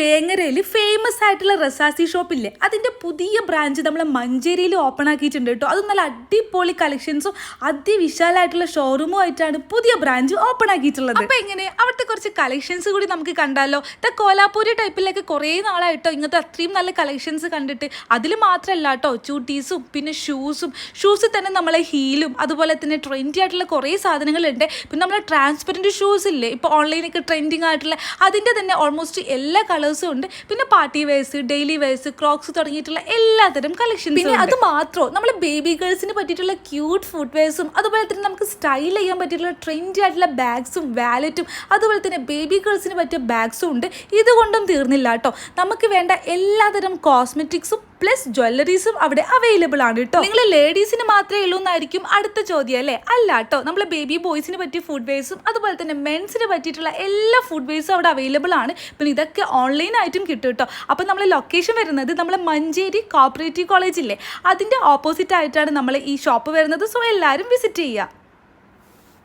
വേങ്ങരയിൽ famous ആയിട്ടുള്ള റസാസി ഷോപ്പില്ലേ അതിന്റെ പുതിയ ബ്രാഞ്ച് നമ്മൾ മഞ്ചേരിയിൽ ഓപ്പൺ ആക്കിയിട്ടുണ്ട് കേട്ടോ. അത് നല്ല അടിപൊളി കളക്ഷൻസും അതിവിശാലമായിട്ടുള്ള ഷോറൂമും ആയിട്ടാണ് പുതിയ ബ്രാഞ്ച് ഓപ്പൺ ആക്കിയിട്ടുള്ളത്. അപ്പോൾ എങ്ങനെ? അവിടുത്തെ കുറച്ച് കളക്ഷൻസ് കൂടി നമുക്ക് കണ്ടാലോ? ദ കോലാപൂരി ടൈപ്പിലൊക്കെ കുറേ നാളായിട്ടോ ഇങ്ങനത്തെ അത്രയും നല്ല കളക്ഷൻസ് കണ്ടിട്ട്. അതിൽ മാത്രമല്ല കേട്ടോ. ചൂട്ടീസും പിന്നെ ഷൂസും ഷൂസിൽ തന്നെ നമ്മളെ ഹീലും അതുപോലെ തന്നെ ട്രെൻഡി ആയിട്ടുള്ള കുറേ സാധനങ്ങളുണ്ട്. പിന്നെ നമ്മളെ ട്രാൻസ്പെറന്റ് ഷൂസ് ഇല്ലേ? ഇപ്പോൾ ഓൺലൈനൊക്കെ ട്രെൻഡിങ് ആയിട്ടുള്ള അതിന്റെ തന്നെ ഓൾമോസ്റ്റ് എല്ലാ കളേഴ്സും ഉണ്ട്. പിന്നെ party wears daily wears crocs തുടങ്ങിയിട്ടുള്ള എല്ലാത്തരം കളക്ഷൻസ് പിന്നെ അത് മാത്രം നമ്മൾ ബേബി ഗേൾസിന് പറ്റിയിട്ടുള്ള ക്യൂട്ട് ഫുഡ് വെയർസും അതുപോലെ തന്നെ നമുക്ക് സ്റ്റൈൽ ചെയ്യാൻ പറ്റിയിട്ടുള്ള ട്രെൻഡി ആയിട്ടുള്ള ബാഗ്സും വാലറ്റും അതുപോലെ തന്നെ ബേബി ഗേൾസിന് പറ്റിയ ബാഗ്സും ഉണ്ട്. ഇതുകൊണ്ടും തീർന്നില്ല കേട്ടോ. നമുക്ക് വേണ്ട എല്ലാതരം കോസ്മെറ്റിക്സും പ്ലസ് ജ്വല്ലറീസും അവിടെ അവൈലബിൾ ആണ് കേട്ടോ നിങ്ങൾ ലേഡീസിന് മാത്രമേ ഉള്ളൂ എന്നായിരിക്കും അടുത്ത ചോദ്യം അല്ലേ? അല്ല കേട്ടോ നമ്മൾ ബേബി ബോയ്സിന് പറ്റിയ ഫുഡ് വെയർസും അതുപോലെ തന്നെ മെൻസിന് പറ്റിയിട്ടുള്ള എല്ലാ ഫുഡ് വെയർസും അവിടെ അവൈലബിൾ ആണ്. പിന്നെ ഇതൊക്കെ ഓൺലൈൻ ഓൺലൈനായിട്ടും കിട്ടും കേട്ടോ അപ്പോൾ നമ്മൾ ലൊക്കേഷൻ വരുന്നത് നമ്മൾ മഞ്ചേരി കോപ്പറേറ്റീവ് കോളേജ് ഇല്ലേ? അതിന്റെ ഓപ്പോസിറ്റ് ആയിട്ടാണ് നമ്മൾ ഈ ഷോപ്പ് വരുന്നത്. സോ എല്ലാവരും വിസിറ്റ് ചെയ്യുക.